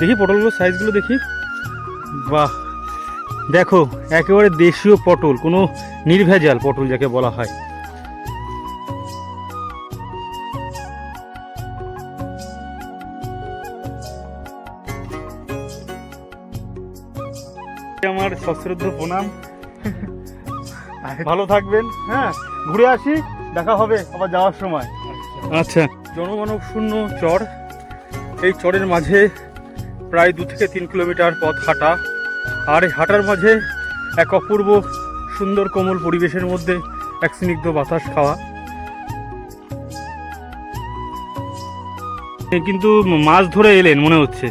দেখি পটলগুলোর সাইজগুলো দেখি। বাহ। দেখো একেবারে দেশীয় পটল কোনো নির্ভেজাল পটল যাকে বলা হয়। আমার সশ্রদ্ধ প্রণাম। ভালো থাকবেন হ্যাঁ ঘুরে আসি দেখা হবে আবার যাওয়ার সময়। আচ্ছা। জনমানব শূন্য চর এই চরের মাঝে প্রায় দু থেকে তিন কিলোমিটার পথ হাঁটা। আর এই হাঁটার মাঝে এক অপূর্ব সুন্দর কোমল পরিবেশের মধ্যে এক স্নিগ্ধ বাতাস খাওয়া। কিন্তু মাছ ধরে এলেন মনে হচ্ছে।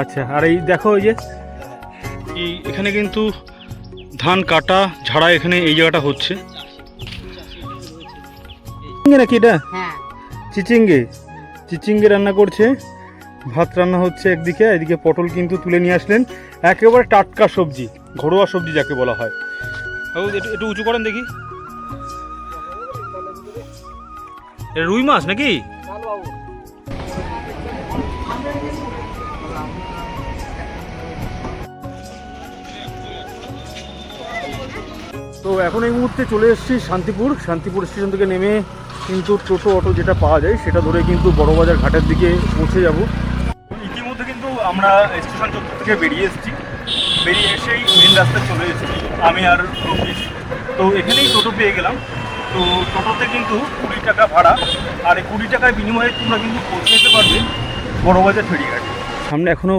আচ্ছা আর এই দেখো এই যে এই এখানে কিন্তু ধান কাটা ঝাড়া এখানে এই জায়গাটা হচ্ছে। চিচিঙ্গে নাকি এটা? হ্যাঁ। চিচিঙ্গে। চিচিঙ্গে রান্না করছে। ভাত রান্না হচ্ছে একদিকে, এদিকে পটল কিন্তু তুলে নিয়ে আসলেন একেবারে টাটকা সবজি, ঘরোয়া সবজি যাকে বলা হয়। একটু উঁচু করেন দেখি। রুই মাছ নাকি? তো এখন এই মুহূর্তে চলে এসেছি শান্তিপুর। শান্তিপুর স্টেশন থেকে নেমে কিন্তু টোটো অটো যেটা পাওয়া যায়, সেটা ধরে কিন্তু বড়বাজার ঘাটের দিকে পৌঁছে যাব। আমরা স্টেশন চত্বর থেকে বেরিয়ে এসেছি। বেরিয়ে এসেই মেন রাস্তায় চলে এসেছি। আমি আর রূপেশ। তো এখানেই টোটো পেয়ে গেলাম। তো টোটোতে কিন্তু কুড়ি টাকা ভাড়া। আর এই কুড়ি টাকার বিনিময়ে তোমরা কিন্তু পৌঁছে যেতে পারবে বড়বাজার ফেরিঘাট। সামনে এখনও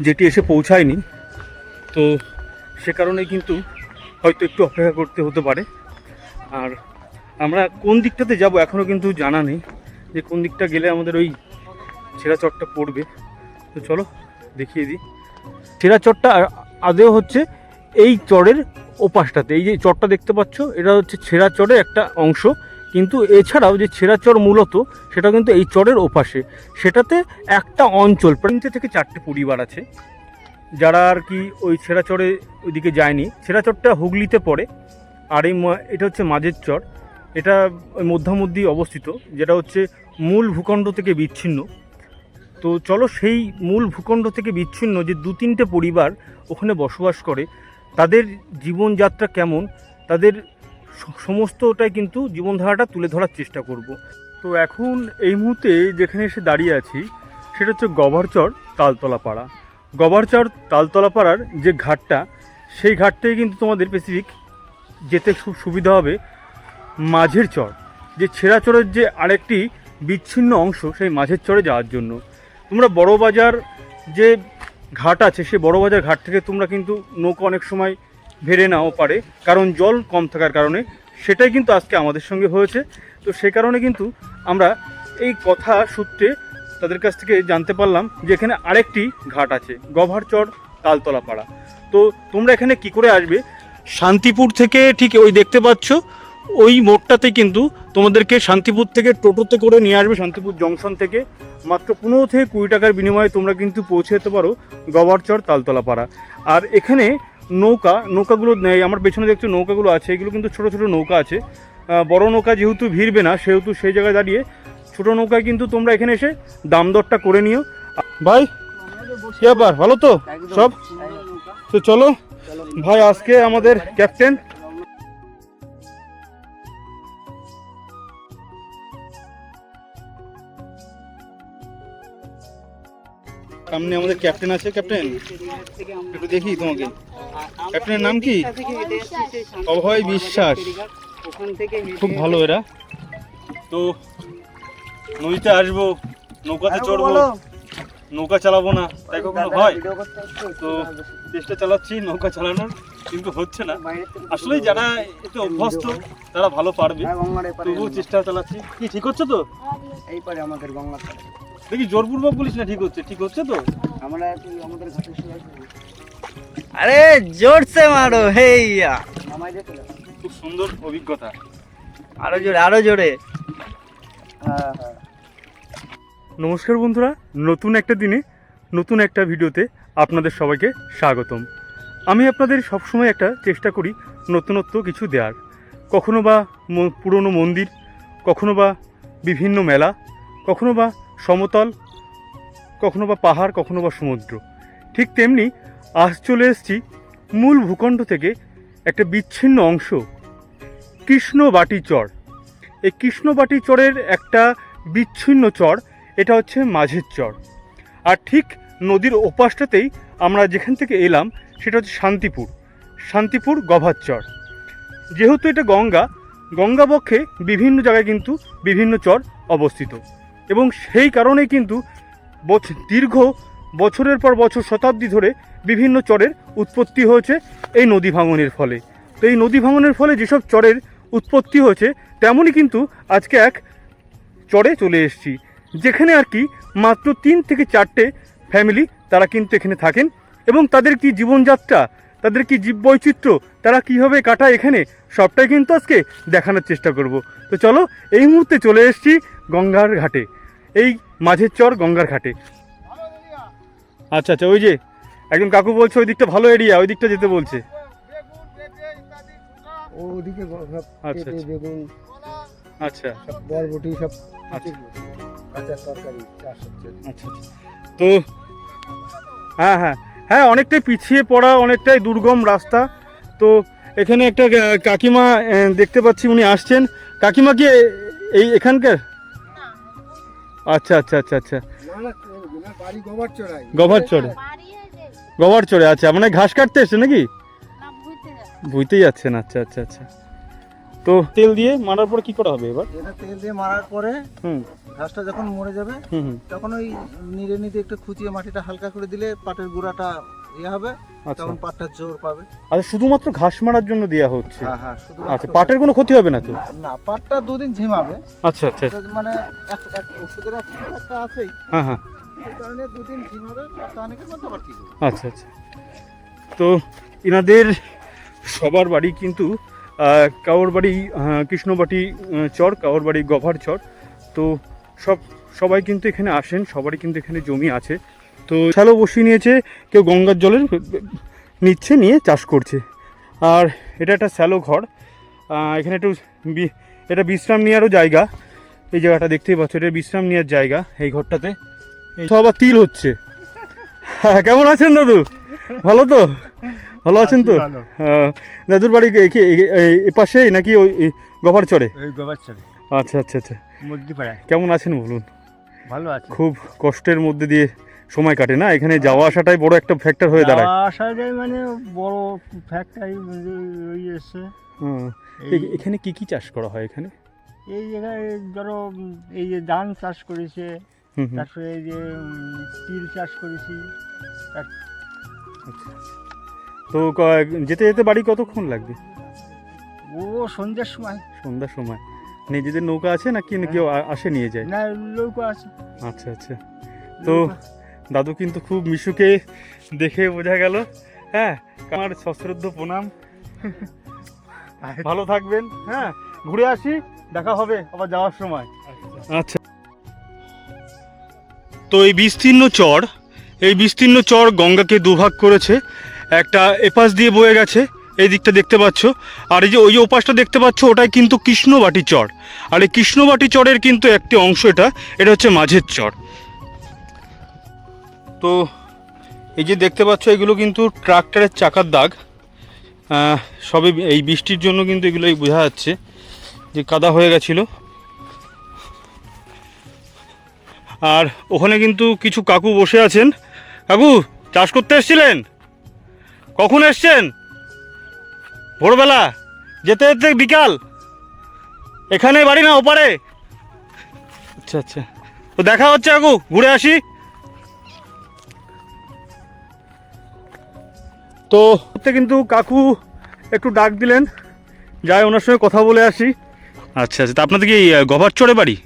যেটি এসে পৌঁছায়নি। তো সে কারণে কিন্তু হয়তো একটু অপেক্ষা করতে হতে পারে। আর আমরা কোন দিকটাতে যাব এখনও কিন্তু জানা নেই। যে কোন দিকটা গেলে আমাদের ওই ছেঁড়া চটটা পড়বে। তো চলো, দেখিয়ে দিই। ছেঁড়া চরটা আদেও হচ্ছে এই চরের ওপাশটাতে। এই যে চরটা দেখতে পাচ্ছ, এটা হচ্ছে ছেঁড়া চরের একটা অংশ। কিন্তু এছাড়াও যে ছেঁড়া চর মূলত, সেটা কিন্তু এই চরের ওপাশে। সেটাতে একটা অঞ্চল, তিনটে থেকে চারটে পরিবার আছে। যারা আর কি ওই ছেঁড়া চরে ওইদিকে যায়নি। ছেঁড়াচরটা হুগলিতে পড়ে। আর এই এটা হচ্ছে মাঝের চর। এটা ওই মধ্যামধ্যি অবস্থিত, যেটা হচ্ছে মূল ভূখণ্ড থেকে বিচ্ছিন্ন। তো চলো সেই মূল ভূখণ্ড থেকে বিচ্ছিন্ন যে দু তিনটে পরিবার ওখানে বসবাস করে, তাদের জীবনযাত্রা কেমন? তাদের সমস্তটাই কিন্তু জীবনধারাটা তুলে ধরার চেষ্টা করব। তো এখন এই মুহূর্তে যেখানে এসে দাঁড়িয়ে আছি, সেটা হচ্ছে গভারচর তালতলা পাড়া গবারচর তালতলা পাড়ার যে ঘাটটা, সেই ঘাটটাই কিন্তু তোমাদের স্পেসিফিক যেতে খুব সুবিধা হবে মাঝের চর। যে ছেঁড়া চরের যে আরেকটি বিচ্ছিন্ন অংশ, সেই মাঝের চরে যাওয়ার জন্য। তোমরা বড় বাজার যে ঘাট আছে, সেই বড় বাজার ঘাট থেকে তোমরা কিন্তু নৌকা অনেক সময় ভেড়ে নাও পারে। কারণ জল কম থাকার কারণে সেটাই কিন্তু আজকে আমাদের সঙ্গে হয়েছে। তো সে কারণে কিন্তু আমরা এই কথা সূত্রে তাদের কাছ থেকে জানতে পারলাম যে এখানে আরেকটি ঘাট আছে, গভারচর তালতলা পাড়া তো তোমরা এখানে কি করে আসবে? শান্তিপুর থেকে ঠিক ওই দেখতে পাচ্ছ ওই মোড়টাতে কিন্তু তোমাদেরকে শান্তিপুর থেকে টোটোতে করে নিয়ে আসবে শান্তিপুর জংশন থেকে। মাত্র পনেরো থেকে কুড়ি টাকার বিনিময়ে তোমরা কিন্তু পৌঁছে যেতে পারো গভারচর তালতলা পাড়া আর এখানে নৌকা, নৌকাগুলো নেই, আমার পেছনে দেখছ নৌকাগুলো আছে, এগুলো কিন্তু ছোট ছোট নৌকা আছে। বড় নৌকা যেহেতু ভিড়বে না, সেহেতু সেই জায়গায় দাঁড়িয়ে ছোট নৌকায় কিন্তু তোমরা এখানে এসে দাম দরটা করে নিও। ভাই ব্যাপার? ভালো তো? সব? তো চলো। ভাই, আজকে আমাদের ক্যাপ্টেন সামনে আমাদের ক্যাপ্টেন আছে ক্যাপ্টেন? একটু দেখি তোমাকে। ক্যাপ্টেনের নাম কি? অভয় বিশ্বাস। খুব ভালো এরা। তো নদীতে আসব নৌকাতে চড়বো নৌকা চালাবো না তাই কখনো হয় তো চেষ্টা চালাচ্ছি নৌকা চালানোর কিন্তু হচ্ছে না। আসলে যারা একটু অভ্যস্ত তারা ভালো পারবে। তবুও চেষ্টা চালাচ্ছি। কি ঠিক হচ্ছে তো? এই পারে আমাদের গঙ্গা দেখি জোরপূর্বক বলিস না ঠিক হচ্ছে। ঠিক হচ্ছে তো? আমরা আমাদের আরে জোরছে মারো হেইয়া। খুব সুন্দর অভিজ্ঞতা। আরও জোরে আরও জোরে। নমস্কার বন্ধুরা নতুন একটা দিনে নতুন একটা ভিডিওতে আপনাদের সবাইকে স্বাগতম। আমি আপনাদের সবসময় একটা চেষ্টা করি নতুনত্ব কিছু দেওয়ার কখনো বা পুরনো মন্দির, কখনো বা বিভিন্ন মেলা, কখনো বা সমতল, কখনো বা পাহাড়, কখনো বা সমুদ্র। ঠিক তেমনি আজ চলে এসেছি মূল ভূখণ্ড থেকে একটা বিচ্ছিন্ন অংশ, কৃষ্ণবাটি চর। এই কৃষ্ণবাটি চরের একটা বিচ্ছিন্ন চর, এটা হচ্ছে মাঝের চর। আর ঠিক নদীর ওপাশটাতেই আমরা যেখান থেকে এলাম, সেটা হচ্ছে শান্তিপুর শান্তিপুর গভার চর যেহেতু এটা গঙ্গা গঙ্গা বক্ষে বিভিন্ন জায়গায় কিন্তু বিভিন্ন চর অবস্থিত। এবং সেই কারণেই কিন্তু দীর্ঘ বছরের পর বছর শতাব্দী ধরে বিভিন্ন চরের উৎপত্তি হয়েছে এই নদী ভাঙনের ফলে। তো এই নদী ভাঙনের ফলে যেসব চরের উৎপত্তি হয়েছে, তেমনই কিন্তু আজকে এক চরে চলে এসেছি। যেখানে আর কি মাত্র তিন থেকে চারটে ফ্যামিলি তারা কিন্তু এখানে থাকেন। এবং তাদের কি জীবনযাত্রা তাদের কি জীববৈচিত্র্য তারা কীভাবে কাটায় এখানে সবটাই কিন্তু আজকে দেখানোর চেষ্টা করব। তো চলো এই মুহূর্তে চলে এসেছি গঙ্গার ঘাটে। এই মাঝের চর গঙ্গার ঘাটে। আচ্ছা আচ্ছা ওই যে একজন কাকু বলছে ওই দিকটা ভালো এরিয়া ওই দিকটা যেতে বলছে। ওদিকে আচ্ছা, আচ্ছা। বেগুন আচ্ছা। বরবটি সব আচ্ছা। তরকারি চাষ হচ্ছে। আচ্ছা আচ্ছা। তো হ্যাঁ হ্যাঁ। হ্যাঁ অনেকটাই পিছিয়ে পড়া অনেকটাই দুর্গম রাস্তা। তো এখানে একটা কাকিমা দেখতে পাচ্ছি উনি আসছেন। কাকিমা কি এই এখানকার? আচ্ছা আচ্ছা আচ্ছা আচ্ছা। গভার চড়ে গভার চড়ে আচ্ছা। মানে ঘাস কাটতে এসছে নাকি? ভুইতেই যাচ্ছেন আচ্ছা আচ্ছা আচ্ছা। তো তেল দিয়ে মারার পর কি করা হবে এবার? এটা তেল দিয়ে মারার পরে হুম। ঘাসটা যখন মরে যাবে হুম তখন ওই নিড়ে নিতে একটু খুঁচিয়ে মাটিটা হালকা করে দিলে পাটের গুঁড়াটা ইয়ে হবে আচ্ছা। তখন পাটটা জোর পাবে। আচ্ছা শুধুমাত্র ঘাস মারার জন্য দেওয়া হচ্ছে? হ্যাঁ হ্যাঁ শুধু আচ্ছা পাটের কোনো ক্ষতি হবে না তো? না পাটটা দুদিন ঝিমাবে। আচ্ছা আচ্ছা। মানে এক এক ওষুধের এক একটা আছেই। হ্যাঁ হ্যাঁ। কারণে দুদিন ঝিমাবে পাটটা অনেকের মধ্যে আবার আচ্ছা আচ্ছা। তো এনাদের সবার বাড়ি কিন্তু আহ, কারোর বাড়ি আহ, কৃষ্ণবাটি চর কারোর বাড়ি গভার চর। তো সব সবাই কিন্তু এখানে আসেন সবারই কিন্তু এখানে জমি আছে। তো শ্যালো বসিয়ে নিয়েছে কেউ গঙ্গার জলের নিচ্ছে নিয়ে চাষ করছে। আর এটা একটা শ্যালো ঘর। এখানে একটু এটা বিশ্রাম নেওয়ারও জায়গা। এই জায়গাটা দেখতেই পাচ্ছ এটা বিশ্রাম নেওয়ার জায়গা এই ঘরটাতে। তো আবার তিল হচ্ছে। হ্যাঁ, কেমন আছেন দাদু? ভালো তো? ভালো আছেন তো? হ্যাঁ, দাদুর বাড়ি কি- কি এই- এই- এই পাশেই নাকি ওই গোবর চড়ে আচ্ছা আচ্ছা আচ্ছা। কেমন আছেন বলুন? ভালো আছে। খুব কষ্টের মধ্যে দিয়ে সময় কাটে না? এখানে যাওয়া আসাটাই বড় একটা ফ্যাক্টর হয়ে দাঁড়ায়। আসা যায় মানে বড় ফ্যাক্টরি ওই এসছে হুম। এই- এখানে কি কি চাষ করা হয় এখানে? এই জায়গায় ধরো এই যে ধান চাষ করেছে। তারপরে এই যে তিল চাষ করেছি। আচ্ছা। তো যেতে যেতে বাড়ি কতক্ষণ লাগবে? ও সন্ধ্যার সময়। সন্ধ্যার সময়। নিজেদের নৌকা আছে নাকি কেউ আসে নিয়ে যায়? না নৌকা আছে। আচ্ছা আচ্ছা। তো দাদু কিন্তু খুব মিশুকে দেখে বোঝা গেল। হ্যাঁ আমার সশ্রদ্ধ প্রণাম। ভালো থাকবেন। হ্যাঁ ঘুরে আসি দেখা হবে আবার যাওয়ার সময়। আচ্ছা। তো এই বিস্তীর্ণ চর এই বিস্তীর্ণ চর গঙ্গাকে দুভাগ করেছে। একটা এপাশ দিয়ে বয়ে গেছে, এই দিকটা দেখতে পাচ্ছ। আর এই যে ওই যে ওপাশটা দেখতে পাচ্ছ, ওটাই কিন্তু কৃষ্ণবাটি চর। আর এই কৃষ্ণবাটি চরের কিন্তু একটি অংশ এটা এটা হচ্ছে মাঝের চর। তো এই যে দেখতে পাচ্ছ, এগুলো কিন্তু ট্রাক্টরের চাকার দাগ। সবে এই বৃষ্টির জন্য কিন্তু এগুলোই বোঝা যাচ্ছে যে কাদা হয়ে গেছিল। আর ওখানে কিন্তু কিছু কাকু বসে আছেন। কাকু, চাষ করতে এসেছিলেন? কখন এসছেন? ভোরবেলা? যেতে যেতে বিকাল? এখানে বাড়ি না ওপারে? আচ্ছা আচ্ছা। তো দেখা হচ্ছে কাকু, ঘুরে আসি। তো কিন্তু কাকু একটু ডাক দিলেন, যাই ওনার সঙ্গে কথা বলে আসি। আচ্ছা আচ্ছা। তা আপনাদের কি গভার চড়ে বাড়ি?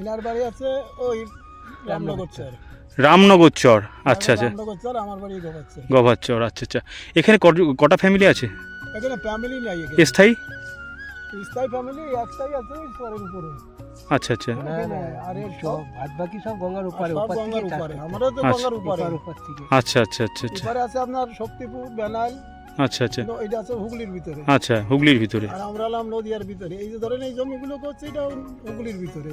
ইনার বাড়ি আছে ওই রামনগর চর রামনগর চর। আচ্ছা আচ্ছা। রামনগর চর আমার বাড়ি গোবাচ্ছে গভার চর আচ্ছা আচ্ছা। এখানে কটা ফ্যামিলি আছে? এখানে ফ্যামিলি নাই স্থায়ী? স্থায়ী ফ্যামিলি একটাই আছে আচ্ছা চরের উপরে। আচ্ছা আচ্ছা। আর এর সব ভাত বাকি সব গঙ্গার উপরে সব উপর গঙ্গার থেকে উপরে। চাষ আমারও তো আচ্ছা। গঙ্গার উপরে। উপর থেকে। আচ্ছা আচ্ছা আচ্ছা আচ্ছা। উপরে আছে আপনার শক্তিপুর বেনাল আচ্ছা আচ্ছা। এটা আছে হুগলির ভিতরে। আচ্ছা হুগলির ভিতরে। আর আমরা হলাম নদিয়ার ভিতরে। এই যে ধরেন এই জমিগুলো করছে এটা হুগলির ভিতরে।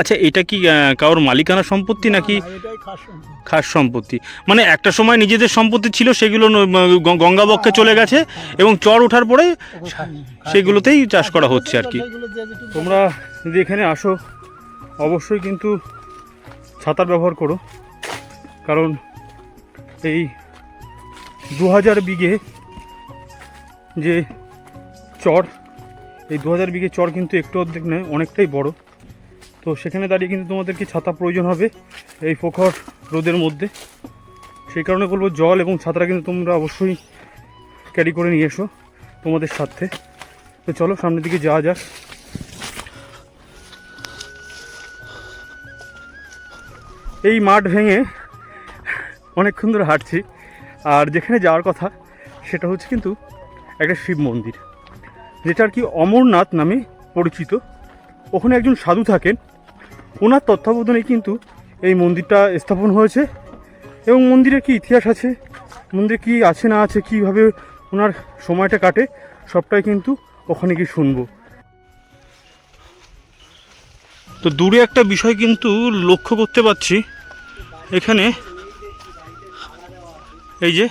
আচ্ছা এটা কি কারোর মালিকানা সম্পত্তি নাকি এটাই খাস সম্পদ। খাস সম্পত্তি? মানে একটা সময় নিজেদের সম্পত্তি ছিল সেগুলো গঙ্গাবক্ষে চলে গেছে এবং চর ওঠার পরে সেগুলোতেই চাষ করা হচ্ছে আর কি। তোমরা যদি এখানে আসো অবশ্যই কিন্তু ছাতার ব্যবহার করো। কারণ এই দু হাজার বিঘে যে চর, এই দু হাজার বিঘে চর কিন্তু একটু অর্ধেক নয়, অনেকটাই বড়। তো সেখানে দাঁড়িয়ে কিন্তু তোমাদেরকে ছাতা প্রয়োজন হবে এই প্রখর রোদের মধ্যে? সেই কারণে বলব জল এবং ছাতাটা কিন্তু তোমরা অবশ্যই ক্যারি করে নিয়ে এসো তোমাদের সাথে। তো চলো সামনের দিকে যাওয়া যাক। এই মাঠ ভেঙে অনেকক্ষণ ধরে হাঁটছি। আর যেখানে যাওয়ার কথা, সেটা হচ্ছে কিন্তু একটা শিব মন্দির যেটা আর কি অমরনাথ নামে পরিচিত। ওখানে একজন সাধু থাকেন। ওনার তত্ত্বাবধানে কিন্তু এই মন্দিরটা স্থাপন হয়েছে। এবং মন্দিরের কি ইতিহাস আছে, মন্দিরে কি আছে না আছে, কীভাবে ওনার সময়টা কাটে, সবটাই কিন্তু ওখানে গিয়ে শুনব। তো দূরে একটা বিষয় কিন্তু লক্ষ্য করতে পারছি। এখানে এই যে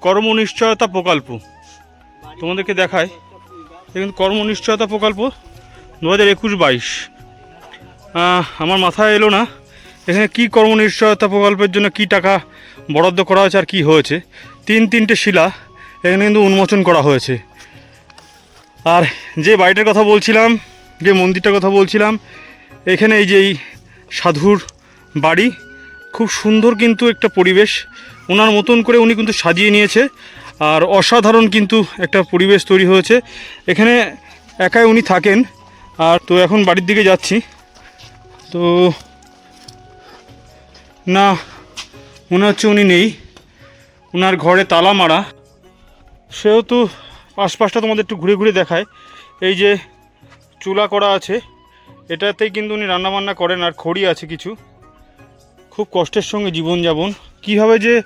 কর্মনিশ্চয়তা প্রকল্প। তোমাদেরকে দেখায়। কিন্তু কর্মনিশ্চয়তা প্রকল্প দু হাজার একুশ বাইশ। আমার মাথায় এলো না, এখানে কি কর্মনিশ্চয়তা প্রকল্পের জন্য কি টাকা বরাদ্দ করা হয়েছে আর কি হয়েছে। তিন তিনটে শিলা এখানে কিন্তু উন্মোচন করা হয়েছে। আর যে বাড়িটার কথা বলছিলাম, যে মন্দিরটার কথা বলছিলাম, এখানে এই যে এই সাধুর বাড়ি, খুব সুন্দর কিন্তু একটা পরিবেশ। ওনার মতন করে উনি কিন্তু সাজিয়ে নিয়েছে। আর অসাধারণ কিন্তু একটা পরিবেশ তৈরি হয়েছে। এখানে একাই উনি থাকেন। আর তো এখন বাড়ির দিকে যাচ্ছি। তো না, মনে হচ্ছে উনি নেই। ওনার ঘরে তালা মারা। সেহেতু আশপাশটা তোমাদের একটু ঘুরে ঘুরে দেখায়। এই যে চুলা করা আছে, এটাতেই কিন্তু উনি রান্নাবান্না করেন। আর খড়ি আছে কিছু। খুব কষ্টের সঙ্গে জীবনযাপন। কীভাবে যে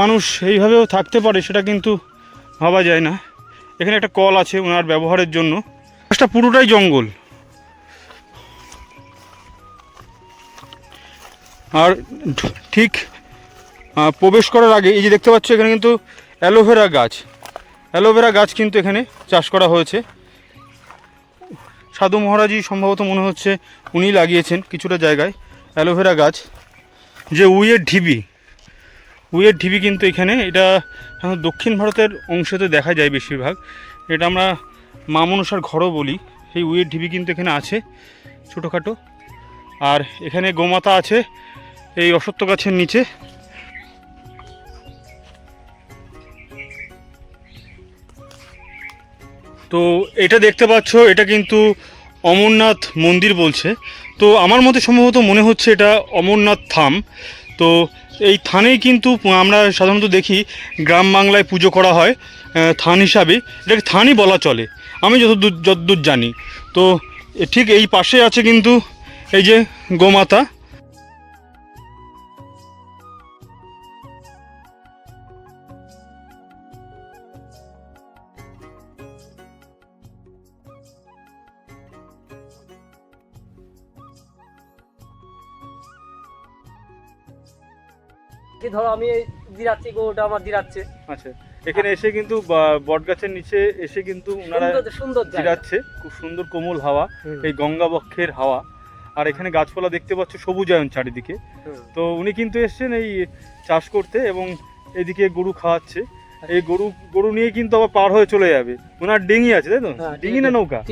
মানুষ এইভাবেও থাকতে পারে, সেটা কিন্তু ভাবা যায় না। এখানে একটা কল আছে ওনার ব্যবহারের জন্য। গাছটা পুরোটাই জঙ্গল। আর ঠিক প্রবেশ করার আগে এই যে দেখতে পাচ্ছ এখানে কিন্তু অ্যালোভেরা গাছ। অ্যালোভেরা গাছ কিন্তু এখানে চাষ করা হয়েছে। সাধু মহারাজই সম্ভবত মনে হচ্ছে উনি লাগিয়েছেন কিছুটা জায়গায় অ্যালোভেরা গাছ, যে উইয়ের ঢিবি। উইয়ের ঢিবি কিন্তু এখানে, এটা দক্ষিণ ভারতের অংশতে দেখা যায় বেশিরভাগ। এটা আমরা মা মনসার ঘরও বলি, সেই উইয়ের ঢিবি কিন্তু এখানে আছে ছোটোখাটো। আর এখানে গোমাতা আছে, এই অসত্য গাছের নিচে। তো এটা দেখতে পাচ্ছ, এটা কিন্তু অমরনাথ মন্দির বলছে। তো আমার মতে সম্ভবত মনে হচ্ছে এটা অমরনাথ থাম তো এই থানেই কিন্তু আমরা সাধারণত দেখি গ্রাম বাংলায় পুজো করা হয় থান হিসাবে। এটাকে থানই বলা চলে? আমি যতদূর যতদূর জানি। তো ঠিক এই পাশে আছে কিন্তু এই যে গোমাতা। এই ধরো আমি দিরাচ্ছি গরুটা আমার দিরাচ্ছে। আচ্ছা এখানে এসে কিন্তু বা- বটগাছের নিচে এসে কিন্তু ওনারা সুন্দর জিরাচ্ছে খুব সুন্দর কোমল হাওয়া এই গঙ্গাবক্ষের হাওয়া। আর এখানে গাছপালা দেখতে পাচ্ছ সবুজায়ন চারিদিকে। তো উনি কিন্তু এসছেন এই চাষ করতে এবং এদিকে গরু খাওয়াচ্ছে। এই গরু গরু নিয়ে কিন্তু আবার পার হয়ে চলে যাবে। ওনার ডিঙি আছে তাই তো? হ্যাঁ, ডিঙি না নৌকা?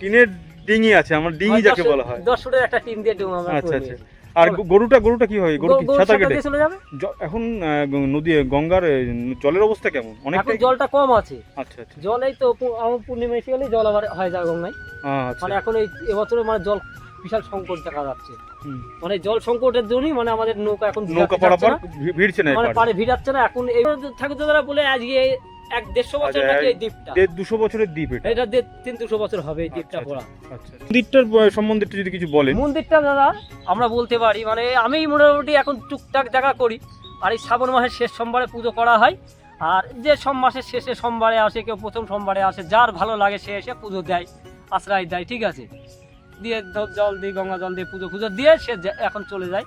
টিনের ডিঙি আছে। আমার ডিঙি যাকে বলা হয়। দশ ফুটের একটা টিন দিয়ে আচ্ছা আচ্ছা। আর গরুটা গরুটা কি হয়? গরু কি সাঁতার কেটে? চলে যাবে? এখন নদী গঙ্গার জলের অবস্থা কেমন? অনেকটাই জলটা কম আছে। আচ্ছা আচ্ছা। জল এই তো আমার পূর্ণিমা এসে গেলে জল আবার হয়ে যায় গঙ্গায়। আচ্ছা মানে এখন এই এবছরে মানে জল বিশাল সংকট দেখা যাচ্ছে। মানে জল সংকটের জন্যই মানে আমাদের নৌকা এখন নৌকা পারাপার ভিড়ছে না মানে পারে ভিড়াচ্ছে না এখন এই ঠাকুর দাদারা বলে আজকে এক দেড়শো বছর আচ্ছা, নাকি এই এই দ্বীপটা। দেড় দুশো বছরের দ্বীপ এটা। এটা দেড় তিন দুশো বছর হবে এই দ্বীপটা আচ্ছা, পড়া। আচ্ছা মন্দিরটার সম্বন্ধে একটু যদি কিছু বলেন। মন্দিরটা দাদা আমরা বলতে পারি মানে আমি মোটামুটি এখন টুকটাক দেখা করি আর এই শ্রাবণ মাসের শেষ সোমবারে পুজো করা হয় আর যে সব মাসের শেষে সোমবারে আসে কেউ প্রথম সোমবারে আসে যার ভালো লাগে সে এসে পুজো দেয় আশ্রয় দেয় ঠিক আছে? দিয়ে জল দিয়ে গঙ্গা জল দিয়ে পুজো পুজো দিয়ে সে এখন চলে যায়।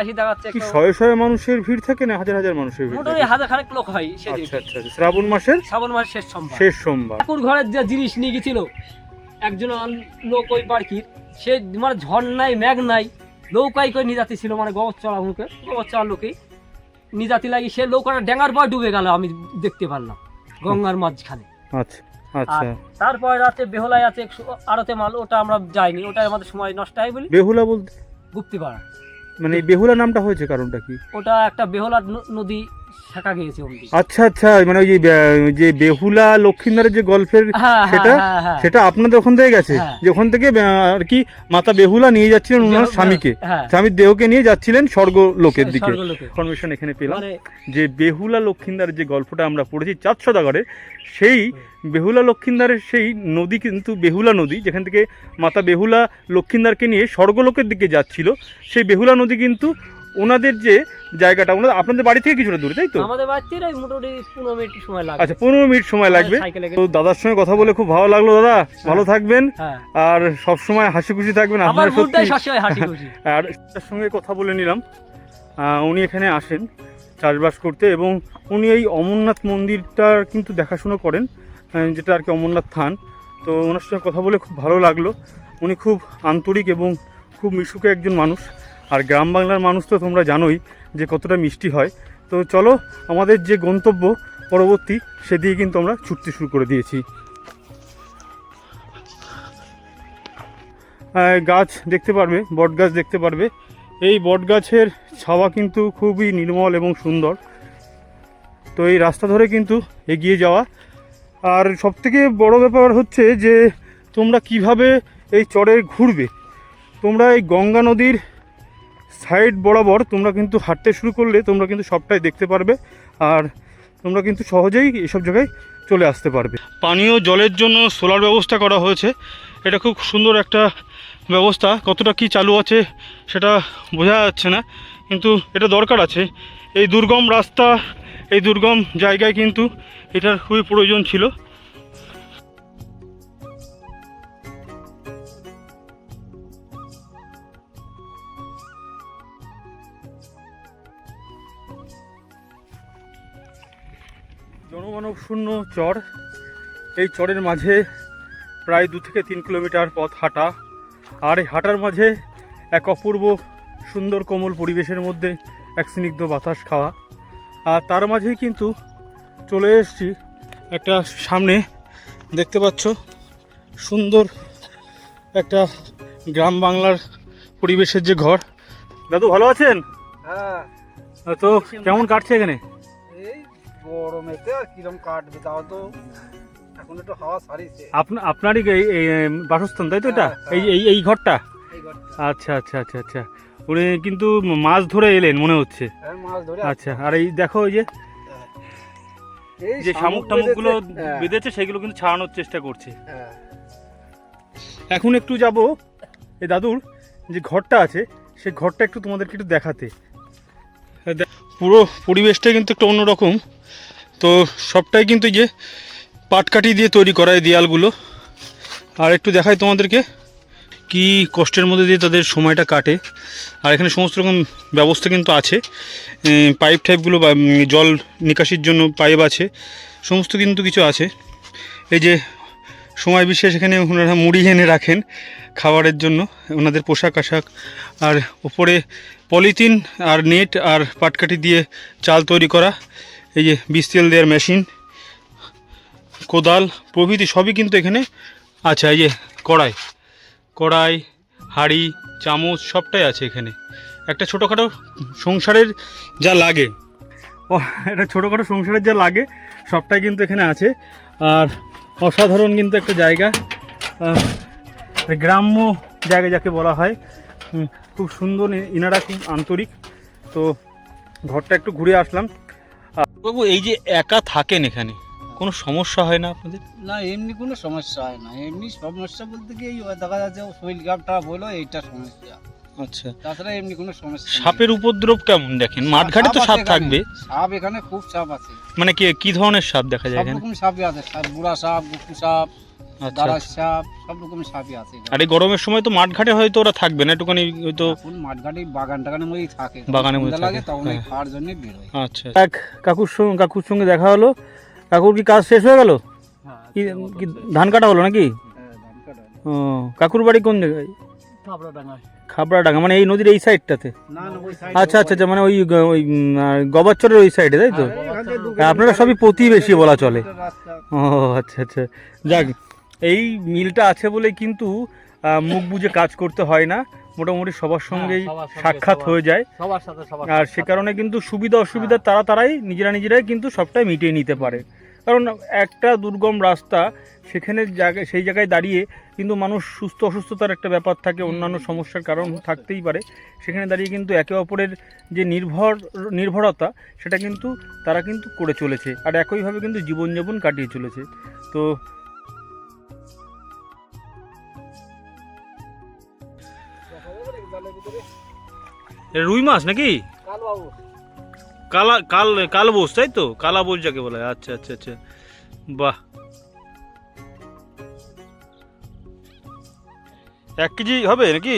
আসি দেখাচ্ছে কি শয়ে শয়ে মানুষের ভিড় থাকে না? হাজার হাজার মানুষের ভিড় মোটামুটি হাজার খানেক লোক হয় সেদিন আচ্ছা আচ্ছা আচ্ছা। শ্রাবণ মাসের? শ্রাবণ মাসের শেষ সোমবার। শেষ সোমবার। ঠাকুর ঘরের যে জিনিস নিয়ে গেছিল একজন লোক ওই বাড়কির সে মানে ঝড় নাই ম্যাগ নাই নৌকাই করে নিয়ে যাচ্ছিল মানে গোবর চড়া মুখে গোবর লোকেই যাতে লাগি সে নৌকাটা ড্যাঙ্গার পর ডুবে গেল আমি দেখতে পারলাম গঙ্গার মাঝখানে। আচ্ছা আচ্ছা। তারপরে রাতে বেহলায় আছে আড়তে মাল ওটা আমরা যাইনি ওটা আমাদের সময় নষ্ট হয় বলি। বেহুলা বলতে? গুপ্তিপাড়া। মানে বেহুলা নামটা হয়েছে কারণটা কি? ওটা একটা বেহুলা নদী শাখা গিয়েছে অমনি। আচ্ছা আচ্ছা মানে ওই যে বে- যে বেহুলা লক্ষিন্দারের যে গল্পের হ্যাঁ সেটা হ্যাঁ হ্যাঁ। হ্যাঁ সেটা আপনাদের ওখান থেকে গেছে? হ্যাঁ। যে ওখান থেকে আহ, আর কি মাতা বেহুলা নিয়ে যাচ্ছিলেন ওনার স্বামীকে। হ্যাঁ স্বামীর দেহকে নিয়ে যাচ্ছিলেন স্বর্গ লোকের দিকে। স্বর্গলোকে। ইনফরমেশন এখানে পেলাম। মানে যে বেহুলা লক্ষিন্দারের যে গল্পটা আমরা পড়েছি চাঁদ সদাগরের সেই বেহুলা লক্ষিন্দারের সেই নদী কিন্তু বেহুলা নদী যেখান থেকে মাতা বেহুলা লক্ষিন্দারকে নিয়ে স্বর্গলোকের দিকে যাচ্ছিল সেই বেহুলা নদী কিন্তু ওনাদের যে জায়গাটা ওনাদের আপনাদের বাড়ি থেকে কিছুটা দূরে তাই তো? আমাদের বাড়িতে ওই মোটামুটি পনেরো মিনিট সময় লাগে আচ্ছা পনেরো মিনিট সময় লাগবে। তো দাদার সঙ্গে কথা বলে খুব ভালো লাগল দাদা। ভালো থাকবেন। হ্যাঁ। আর সব সময় হাসি খুশি থাকবেন। আপনার সত্যি সবসময় হাসি খুশি। আর তার সঙ্গে কথা বলে নিলাম। উনি এখানে আসেন চাষবাস করতে এবং উনি এই অমরনাথ মন্দিরটার কিন্তু দেখাশুনো করেন যেটা আর কি অমরনাথ থান। তো ওনার সঙ্গে কথা বলে খুব ভালো লাগল। উনি খুব আন্তরিক এবং খুব মিশুকে একজন মানুষ। আর গ্রাম বাংলার মানুষ তো তোমরা জানোই যে কতটা মিষ্টি হয়। তো চলো, আমাদের যে গন্তব্য পরবর্তী সেদিকে কিন্তু আমরা ছুটতে শুরু করে দিয়েছি। গাছ দেখতে পারবে বট গাছ দেখতে পারবে। এই বট গাছের ছাওয়া কিন্তু খুবই নির্মল এবং সুন্দর। তো এই রাস্তা ধরে কিন্তু এগিয়ে যাওয়া। আর সবথেকে বড় ব্যাপার হচ্ছে যে, তোমরা কীভাবে এই চরে ঘুরবে? তোমরা এই গঙ্গা নদীর সাইড বরাবর তোমরা কিন্তু হাঁটতে শুরু করলে তোমরা কিন্তু সবটাই দেখতে পারবে আর তোমরা কিন্তু সহজেই এসব জায়গায় চলে আসতে পারবে। পানীয় জলের জন্য সোলার ব্যবস্থা করা হয়েছে। এটা খুব সুন্দর একটা ব্যবস্থা। কতটা কি চালু আছে সেটা বোঝা যাচ্ছে না, কিন্তু এটা দরকার আছে। এই দুর্গম রাস্তা, এই দুর্গম জায়গায় কিন্তু এটার খুবই প্রয়োজন ছিল। জনমানব শূন্য চর। এই চরের মাঝে প্রায় দু থেকে তিন কিলোমিটার পথ হাঁটা। আর এই হাঁটার মাঝে এক অপূর্ব সুন্দর কোমল পরিবেশের মধ্যে এক স্নিগ্ধ বাতাস খাওয়া। আর তার মাঝেই কিন্তু চলে এসছি একটা সামনে। দেখতে পাচ্ছ সুন্দর একটা গ্রাম বাংলার পরিবেশের যে ঘর। দাদু ভালো আছেন? হ্যাঁ। তো কেমন কাটছে এখানে? গরমেতে আর কিরম কাটবে তাও তো? এখন একটু হাওয়া সারিছে আপনা আপনারই বাসস্থান তাই তো এটা? হ্যাঁ, এই এই এই ঘরটা। আচ্ছা আচ্ছা আচ্ছা আচ্ছা। উনি কিন্তু মাছ ধরে এলেন মনে হচ্ছে। হ্যাঁ, আচ্ছা আর এই দেখো ওই যে যে শামুক টামুকগুলো বেঁধেছে, হ্যাঁ, সেগুলো কিন্তু ছাড়ানোর চেষ্টা করছে। হ্যাঁ। এখন একটু যাব এই দাদুর যে ঘরটা আছে সেই ঘরটা একটু তোমাদেরকে একটু দেখাতে। পুরো পরিবেশটা কিন্তু একটু অন্যরকম। তো সবটাই কিন্তু এই যে পাটকাঠি দিয়ে তৈরি করা এই দেয়ালগুলো। আর একটু দেখাই তোমাদেরকে কি কষ্টের মধ্যে দিয়ে তাদের সময়টা কাটে। আর এখানে সমস্ত রকম ব্যবস্থা কিন্তু আছে। পাইপ টাইপগুলো জল নিকাশির জন্য পাইপ আছে। সমস্ত কিন্তু কিছু আছে। এই যে সময় বিশেষ এখানে ওনারা মুড়ি এনে রাখেন খাবারের জন্য, ওনাদের পোশাক আশাক। আর উপরে পলিথিন আর নেট আর পাটকাঠি দিয়ে চাল তৈরি করা। এই যে বীজ তেল দেওয়ার মেশিন, কোদাল, প্রভৃতি সবই কিন্তু এখানে আছে। এই যে কড়াই কড়াই, হাঁড়ি, চামচ সবটাই আছে এখানে। একটা ছোটোখাটো সংসারের যা লাগে। ও একটা ছোটোখাটো সংসারের যা লাগে, সবটাই কিন্তু এখানে আছে। আর অসাধারণ কিন্তু একটা জায়গা। গ্রাম্য জায়গা যাকে বলা হয়। খুব সুন্দর এনারা খুব আন্তরিক। তো ঘরটা একটু ঘুরে আসলাম। বাবু এই যে একা থাকেন এখানে কোনো সমস্যা হয় না আপনাদের? না এমনি কোনো সমস্যা হয় না। এমনি সমস্যা বলতে কি এই দেখা যাচ্ছে শরীর খারাপটা বলো এইটা সমস্যা। আচ্ছা। তাছাড়া এমনি কোনো সমস্যা সাপের উপদ্রব কেমন দেখেন? মাঠঘাটে তো সাপ থাকবে। সাপ এখানে খুব সাপ আছে। মানে কি কি ধরনের সাপ দেখা যায় এখানে? সাপ আছে। সাপ বুড়া সাপ গুপ্তু সাপ আচ্ছা সাপ সব রকমের সাপই আছে আর এই গরমের সময় তো মাঠঘাটে হয়তো ওরা থাকবে না একটুখানি হয়তো এখন মাঠঘাটে বাগান টাগানের মধ্যেই থাকে। বাগানের মধ্যে লাগে তখন এই হ্যাঁ। খাওয়ার জন্য বের হয়। আচ্ছা। এক কাকুর সঙ্গে কাকুর সঙ্গে দেখা হলো। কাকুর কি কাজ শেষ হয়ে গেল? কি কি ধান কাটা হলো নাকি? হ্যাঁ, ও হয়। কাকুর বাড়ি কোন জায়গায়? খাবড়াডাঙ্গা মানে এই নদীর এই সাইডটাতে? না না ওই side আচ্ছা আচ্ছা আচ্ছা মানে ওই ওই গবাচ্চরের ওই সাইডে তাই তো? হ্যাঁ, আপনারা সবই প্রতিবেশী বলা চলে। ও আচ্ছা আচ্ছা। যাক এই মিলটা আছে বলে কিন্তু মুখ বুঝে কাজ করতে হয় না। মোটামুটি সবার সঙ্গেই সঙ্গে সাক্ষাৎ হয়ে যায়। সবার সাথে আর সে কারণে কিন্তু সুবিধা অসুবিধা তারা তারাই নিজেরা নিজেরাই কিন্তু সবটাই মিটিয়ে নিতে পারে। কারণ একটা দুর্গম রাস্তা সেখানে জায়গায় সেই জায়গায় দাঁড়িয়ে কিন্তু মানুষ সুস্থ অসুস্থতার একটা ব্যাপার থাকে অন্যান্য সমস্যার কারণ থাকতেই পারে। সেখানে দাঁড়িয়ে কিন্তু একে অপরের যে নির্ভর নির্ভরতা সেটা কিন্তু তারা কিন্তু করে চলেছে। আর একইভাবে কিন্তু জীবনযাপন কাটিয়ে চলেছে। তো রুই মাছ নাকি? কালা কাল কালবোস তাই তো? কালাবোস যাকে বলা হয় আচ্ছা আচ্ছা আচ্ছা। বাহ। এক কেজি হবে নাকি?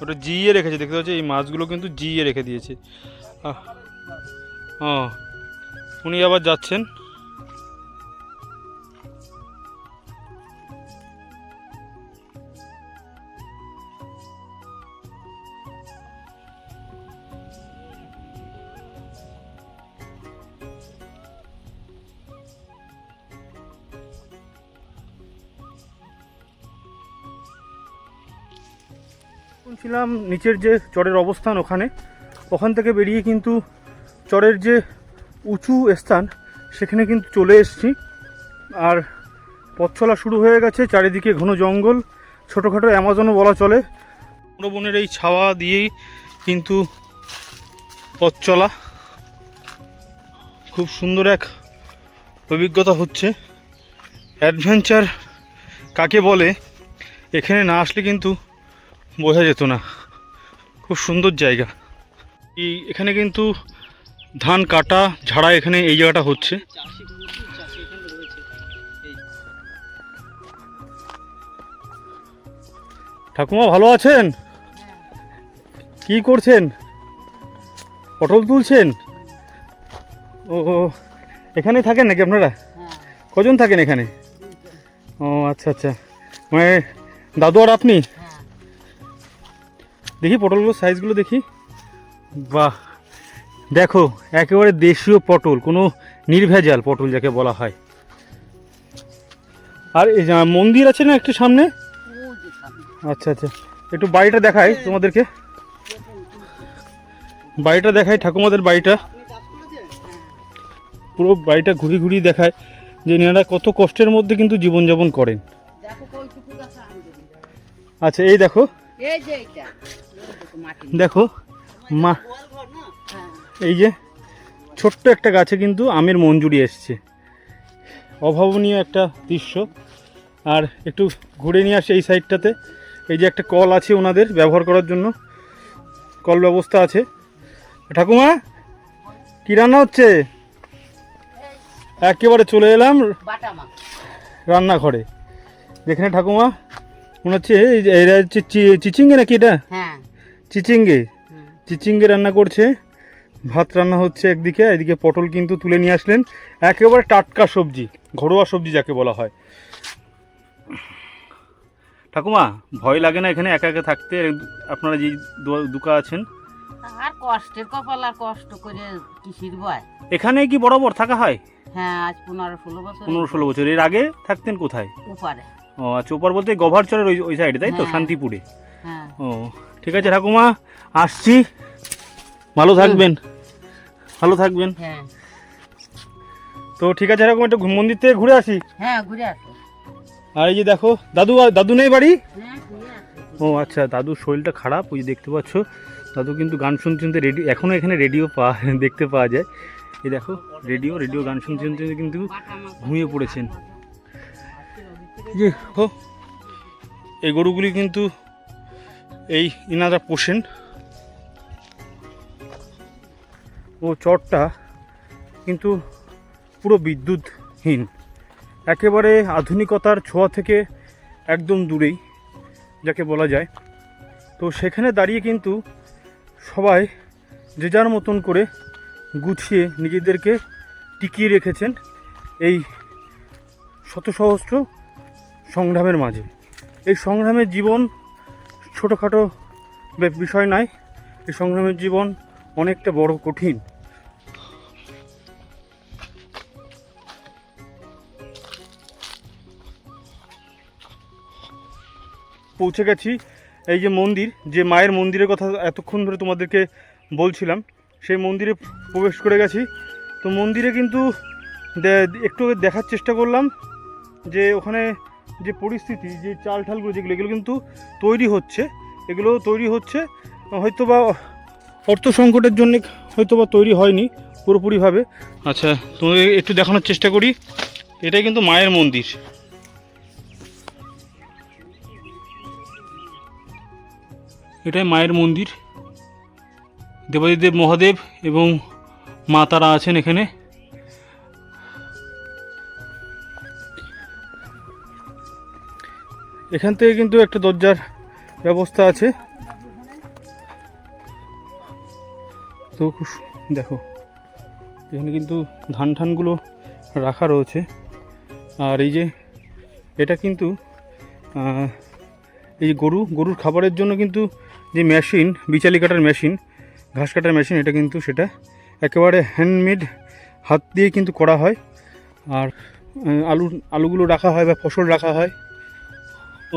ওটা জিয়ে রেখেছে দেখতে পাচ্ছি এই মাছগুলো কিন্তু জিয়ে রেখে দিয়েছে। ও। উনি আবার যাচ্ছেন। ছিলাম নিচের যে চরের অবস্থান ওখানে, ওখান থেকে বেরিয়ে কিন্তু চরের যে উঁচু স্থান, সেখানে কিন্তু চলে এসেছি। আর পথ চলা শুরু হয়ে গেছে চারিদিকে ঘন জঙ্গল, ছোটোখাটো অ্যামাজনও বলা চলে। বনের এই ছাওয়া দিয়েই কিন্তু পথ চলা খুব সুন্দর এক অভিজ্ঞতা হচ্ছে। অ্যাডভেঞ্চার কাকে বলে, এখানে না আসলে কিন্তু বোঝা যেত না। খুব সুন্দর জায়গা। এই এখানে কিন্তু ধান কাটা ঝাড়া এখানে এই জায়গাটা হচ্ছে। ঠাকুমা ভালো আছেন? কি করছেন? পটল তুলছেন? ও এখানে থাকেন নাকি আপনারা? কজন থাকেন এখানে? ও আচ্ছা আচ্ছা। মানে দাদু আর আপনি? দেখি পটলগুলো সাইজগুলো দেখি। বাহ দেখো একেবারে দেশীয় পটল কোনো নির্ভেজাল পটল যাকে বলা হয়। আর এই মন্দির আছে না একটু সামনে? আচ্ছা আচ্ছা একটু বাড়িটা দেখাই তোমাদেরকে। বাড়িটা দেখাই ঠাকুমাদের বাড়িটা। পুরো বাড়িটা ঘুরি ঘুরি দেখায় যে এনারা কত কষ্টের মধ্যে কিন্তু জীবনযাপন করেন। আচ্ছা এই দেখো। দেখো, মা। এই যে, ছোট্ট একটা গাছে কিন্তু আমের মঞ্জুরি এসছে। অভাবনীয় একটা দৃশ্য। আর একটু ঘুরে নিয়ে আসে এই সাইডটাতে। এই যে একটা কল আছে ওনাদের ব্যবহার করার জন্য। কল ব্যবস্থা আছে। ঠাকুমা, কী রান্না হচ্ছে? একেবারে চলে এলাম রান্নাঘরে। যেখানে ঠাকুমা, মনে হচ্ছে এরা হচ্ছে চিচিঙ্গে নাকি এটা? হ্যাঁ। চিচিঙ্গে। চিচিঙ্গে রান্না করছে। ভাত রান্না হচ্ছে একদিকে এদিকে পটল কিন্তু তুলে নিয়ে আসলেন। একেবারে টাটকা সবজি ঘরোয়া সবজি যাকে বলা হয়। ঠাকুমা ভয় লাগে না এখানে একা একা থাকতে? আপনারা যে দুকা আছেন। আর কষ্টের কপাল আর কষ্ট করে কিসির বয় এখানে কি বরাবর থাকা হয়? হ্যাঁ আজ পনেরো ষোলো বছর। পনেরো ষোলো বছর। এর আগে থাকতেন কোথায়? উপারে ও আচ্ছা ওপর বলতে গভারচরের ওই ওই সাইডে তাই তো? হ্যাঁ। শান্তিপুরে। হ্যাঁ। ও ঠিক আছে ঠাকুমা আসছি। ভালো থাকবেন। ভালো থাকবেন। হ্যাঁ। তো ঠিক আছে এরকম একটু মন্দির থেকে ঘুরে আসি। হ্যাঁ ঘুরে আসো। আর এই যে দেখো দাদু দাদু নেই বাড়ি? হ্যাঁ ও আচ্ছা দাদুর শরীরটা খারাপ ওই যে দেখতে পাচ্ছ। দাদু কিন্তু গান শুনতে শুনতে রেডিও এখনও এখানে রেডিও পাওয়া দেখতে পাওয়া যায়। এই দেখো রেডিও রেডিও গান শুনতে শুনতে কিন্তু ঘুমিয়ে পড়েছেন। যে দেখো এই গরুগুলি কিন্তু এই ইনারা পোষেন। ও চরটা কিন্তু পুরো বিদ্যুৎহীন। একেবারে আধুনিকতার ছোঁয়া থেকে একদম দূরেই, যাকে বলা যায়। তো সেখানে দাঁড়িয়ে কিন্তু সবাই যে যার মতন করে গুছিয়ে নিজেদেরকে টিকিয়ে রেখেছেন এই শত সহস্র সংগ্রামের মাঝে। এই সংগ্রামের জীবন ছোটোখাটো বিষয় নয় এই সংগ্রামের জীবন অনেকটা বড় কঠিন। পৌঁছে গেছি। এই যে মন্দির, যে মায়ের মন্দিরের কথা এতক্ষণ ধরে তোমাদেরকে বলছিলাম, সেই মন্দিরে প্রবেশ করে গেছি। তো মন্দিরে কিন্তু একটু দেখার চেষ্টা করলাম যে ওখানে যে পরিস্থিতি, যে চাল ঠালগুলো যেগুলো, এগুলো কিন্তু তৈরি হচ্ছে। এগুলো তৈরি হচ্ছে হয়তো বা অর্থ সংকটের জন্য হয়তো বা তৈরি হয়নি পুরোপুরিভাবে। আচ্ছা তোমাদের একটু দেখানোর চেষ্টা করি। এটাই কিন্তু মায়ের মন্দির। এটাই মায়ের মন্দির। দেবাদিদেব মহাদেব এবং মা তারা আছেন এখানে। এখান থেকে কিন্তু একটা দরজার ব্যবস্থা আছে। তো দেখো, এখানে কিন্তু ধান ঠানগুলো রাখা রয়েছে। আর এই যে, এটা কিন্তু এই যে গরু, গরুর খাবারের জন্য কিন্তু যে মেশিন, বিচালি কাটার মেশিন, ঘাস কাটার মেশিন, এটা কিন্তু সেটা একেবারে হ্যান্ডমেড হাত দিয়ে কিন্তু করা হয়। আর আলু আলুগুলো রাখা হয় বা ফসল রাখা হয়।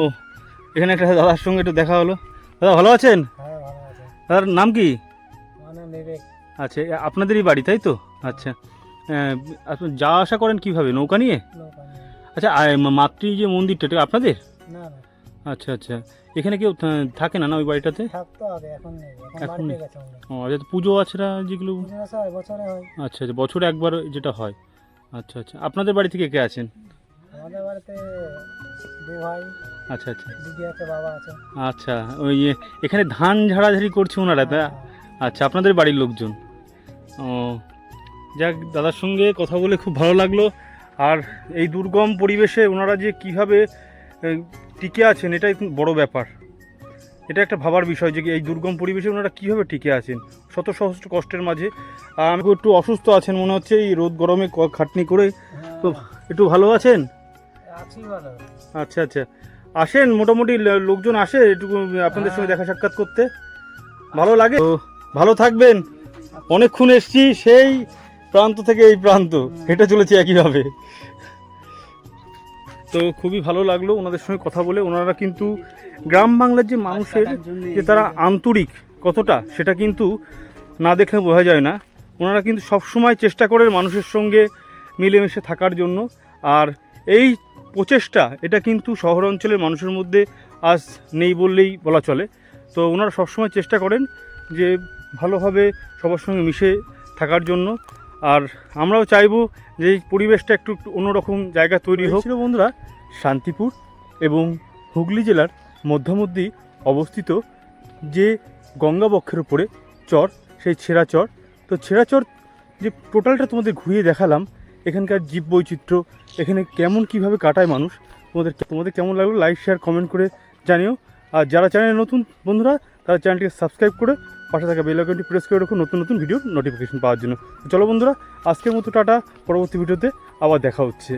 ও এখানে একটা দাদার সঙ্গে একটু দেখা হলো। দাদা ভালো আছেন? হ্যাঁ আছে। দাদার নাম কি? আচ্ছা আপনাদেরই বাড়ি তাই তো? আচ্ছা আপনি যা আশা করেন কীভাবে? নৌকা নিয়ে? আচ্ছা মাতৃ যে মন্দিরটা এটা আপনাদের? আচ্ছা আচ্ছা এখানে কেউ থাকে না না ওই বাড়িটাতে? এখন ও আচ্ছা পুজো আছড়া যেগুলো? আসা আচ্ছা আচ্ছা বছরে একবার যেটা হয়। আচ্ছা আচ্ছা আপনাদের বাড়ি থেকে কে আছেন? আমাদের বাড়িতে দু ভাই। আচ্ছা আচ্ছা। দিদি আছে বাবা আছে। আচ্ছা ওই এখানে ধান ঝাড়াঝাড়ি করছে ওনারা তা? আচ্ছা আপনাদের বাড়ির লোকজন? ও যাক দাদার সঙ্গে কথা বলে খুব ভালো লাগল। আর এই দুর্গম পরিবেশে ওনারা যে কীভাবে টিকে আছেন এটাই বড় ব্যাপার। এটা একটা ভাবার বিষয় যে এই দুর্গম পরিবেশে ওনারা কীভাবে টিকে আছেন শত সহস্র কষ্টের মাঝে। আর আমি একটু অসুস্থ আছেন মনে হচ্ছে এই রোদ গরমে খাটনি করে। তো একটু ভালো আছেন? আছি আচ্ছা আচ্ছা। আসেন মোটামুটি লোকজন আসে এটুকু আপনাদের সঙ্গে দেখা সাক্ষাৎ করতে। ভালো লাগে? তো ভালো থাকবেন। অনেকক্ষণ এসছি সেই প্রান্ত থেকে এই প্রান্ত। হেঁটে চলেছি একইভাবে। তো খুবই ভালো লাগল ওনাদের সঙ্গে কথা বলে। ওনারা কিন্তু গ্রাম বাংলার যে মানুষের যে তারা আন্তরিক কতটা সেটা কিন্তু না দেখলে বোঝা যায় না। ওনারা কিন্তু সবসময় চেষ্টা করেন মানুষের সঙ্গে মিলেমিশে থাকার জন্য। আর এই প্রচেষ্টা, এটা কিন্তু শহর অঞ্চলের মানুষের মধ্যে আজ নেই বললেই বলা চলে। তো ওনারা সবসময় চেষ্টা করেন যে ভালোভাবে সবার সঙ্গে মিশে থাকার জন্য। আর আমরাও চাইব যে এই পরিবেশটা একটু অন্যরকম জায়গা তৈরি হোক। বন্ধুরা, শান্তিপুর এবং হুগলি জেলার মধ্যমধ্যেই অবস্থিত যে গঙ্গাবক্ষের উপরে চর, সেই ছেঁড়া চর। তো ছেঁড়া চর যে টোটালটা তোমাদের ঘুরিয়ে দেখালাম এখানকার জীব বৈচিত্র্য, এখানে কেমন কীভাবে কাটায় মানুষ, তোমাদের তোমাদের কেমন লাগল লাইক শেয়ার কমেন্ট করে জানিও। আর যারা চ্যানেলে নতুন বন্ধুরা, তারা চ্যানেলটিকে সাবস্ক্রাইব করে পাশে থাকা বেল আইকনটি প্রেস করে রাখুন নতুন নতুন ভিডিওর নোটিফিকেশন পাওয়ার জন্য। চলো বন্ধুরা, আজকের মতো টাটা, পরবর্তী ভিডিওতে আবার দেখা হচ্ছে।